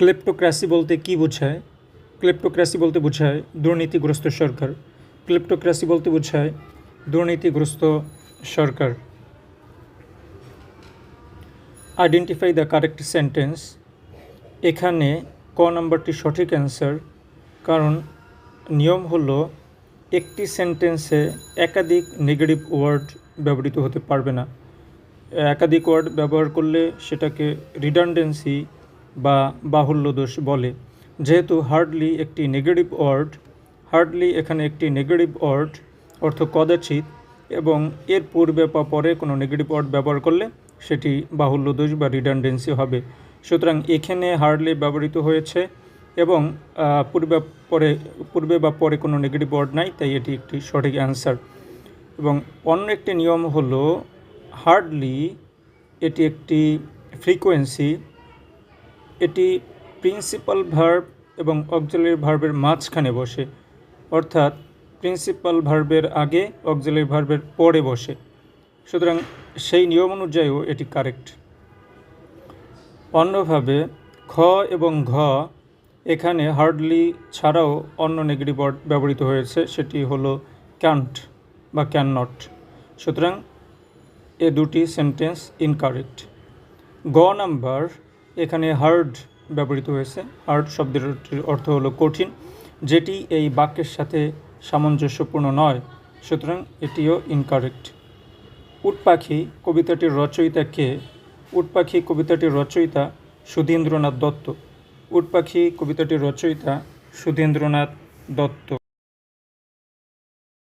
ক্লেপ্টোক্রাসি বলতে কি বোঝায়? ক্লেপ্টোক্রাসি বলতে বোঝায় দুর্নীতিগ্রস্ত সরকার। ক্লেপ্টোক্রাসি বলতে বোঝায় দুর্নীতিগ্রস্ত সরকার। আইডেন্টিফাই দ্য কারেক্ট সেন্টেন্স এখানে ক নাম্বারটি সঠিক অ্যান্সার কারণ নিয়ম হলো একটি সেন্টেন্সে একাধিক নেগেটিভ ওয়ার্ড ব্যবহৃত হতে পারবে না। একাধিক ওয়ার্ড ব্যবহার করলে সেটাকে রিডান্ডেন্সি বা বাহুল্য দোষ বলে। যেহেতু হার্ডলি একটি নেগেটিভ ওয়ার্ড, হার্ডলি এখানে একটি নেগেটিভ ওয়ার্ড অর্থ কদাচিৎ এবং এর পূর্বে বা পরে কোনো নেগেটিভ ওয়ার্ড ব্যবহার করলে সেটি বাহুল্য দোষ বা রিডান্ডেন্সি হবে। সুতরাং এখানে হার্ডলি ব্যবহৃত হয়েছে এবং পূর্বে পরে, পূর্বে বা পরে কোনো নেগেটিভ ওয়ার্ড নাই, তাই এটি একটি সঠিক অ্যান্সার। এবং অন্য একটি নিয়ম হলো, হার্ডলি এটি একটি ফ্রিকোয়েন্সি এটি প্রিন্সিপাল ভার্ব এবং অক্সিলারি ভার্বের মাঝখানে বসে, অর্থাৎ প্রিন্সিপাল ভার্বের আগে অক্সিলারি ভার্বের পরে বসে। সুতরাং সেই নিয়ম অনুযায়ীও এটি কারেক্ট অন্যভাবে, খ এবং ঘ এখানে হার্ডলি ছাড়াও অন্য নেগেটিভ ওয়ার্ড ব্যবহৃত হয়েছে, সেটি হলো ক্যান্ট বা ক্যান নট সুতরাং এ দুটি সেন্টেন্স ইনকারেক্ট গ নাম্বার এখানে হার্ড ব্যবহৃত হয়েছে। হার্ড শব্দের অর্থ হলো কঠিন। যেটি এই বাক্যের সাথে সামঞ্জস্যপূর্ণ নয়, সুতরাং এটিও ইনকারেক্ট উট পাখি কবিতাটির রচয়িতা কে? উট পাখি কবিতাটির রচয়িতা সুধীন্দ্রনাথ দত্ত। উট পাখি কবিতাটির রচয়িতা সুধীন্দ্রনাথ দত্ত।